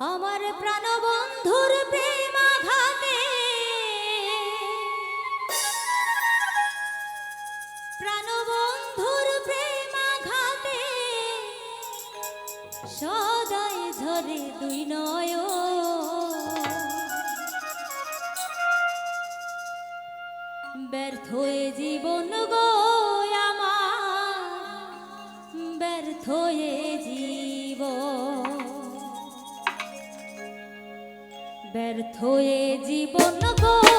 আমার প্রাণবন্ধুর প্রেমাঘাতে প্রাণবন্ধুর প্রেমাঘাতে সদাই ঝরে দুই নয় ব্যর্থ জীবন গো আমার ব্যর্থ ব্যর্থ এ জীবন গো।